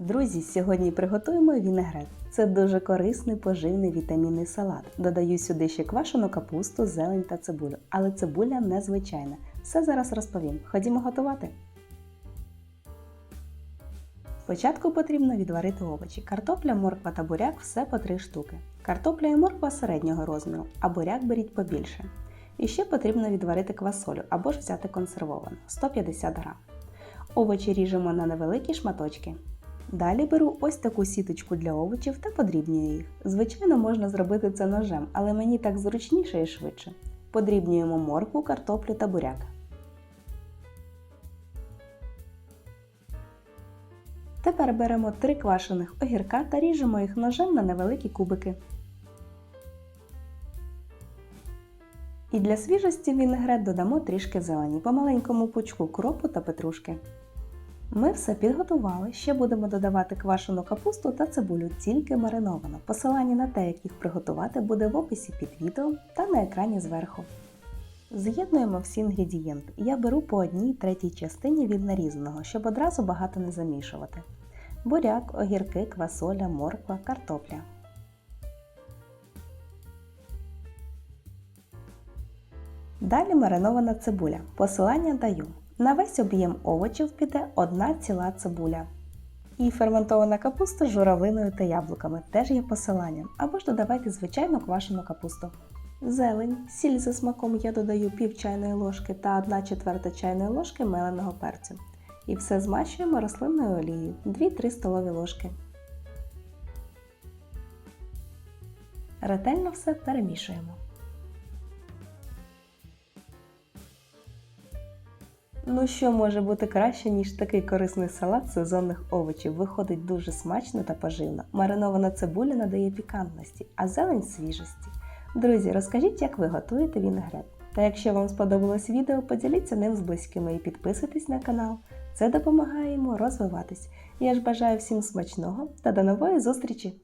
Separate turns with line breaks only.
Друзі, сьогодні приготуємо вінегрет. Це дуже корисний поживний вітамінний салат. Додаю сюди ще квашену капусту, зелень та цибулю, але цибуля незвичайна. Все зараз розповім. Ходімо готувати. Спочатку потрібно відварити овочі. Картопля, морква та буряк все по 3 штуки. Картопля і морква середнього розміру, а буряк беріть побільше. І ще потрібно відварити квасолю або ж взяти консервовану 150 г. Овочі ріжемо на невеликі шматочки. Далі беру ось таку сіточку для овочів та подрібнюю їх. Звичайно, можна зробити це ножем, але мені так зручніше і швидше. Подрібнюємо моркву, картоплю та буряк. Тепер беремо три квашених огірка та ріжемо їх ножем на невеликі кубики. І для свіжості в вінегрет додамо трішки зелені, по маленькому пучку кропу та петрушки. Ми все підготували, ще будемо додавати квашену капусту та цибулю, тільки мариновану. Посилання на те, як їх приготувати, буде в описі під відео та на екрані зверху. З'єднуємо всі інгредієнти. Я беру по одній третій частині від нарізаного, щоб одразу багато не замішувати. Буряк, огірки, квасоля, морква, картопля. Далі маринована цибуля. Посилання даю. На весь об'єм овочів піде одна ціла цибуля. І ферментована капуста з журавлиною та яблуками теж є посиланням, або ж додавайте звичайну квашену капусту. Зелень, сіль за смаком я додаю пів чайної ложки та 1 четверта чайної ложки меленого перцю. І все змащуємо рослинною олією 2-3 столові ложки. Ретельно все перемішуємо. Ну що може бути краще, ніж такий корисний салат сезонних овочів? Виходить дуже смачно та поживно. Маринована цибуля надає пікантності, а зелень свіжості. Друзі, розкажіть, як ви готуєте вінегрет. Та якщо вам сподобалось відео, поділіться ним з близькими і підписуйтесь на канал. Це допомагає йому розвиватись. Я ж бажаю всім смачного та до нової зустрічі!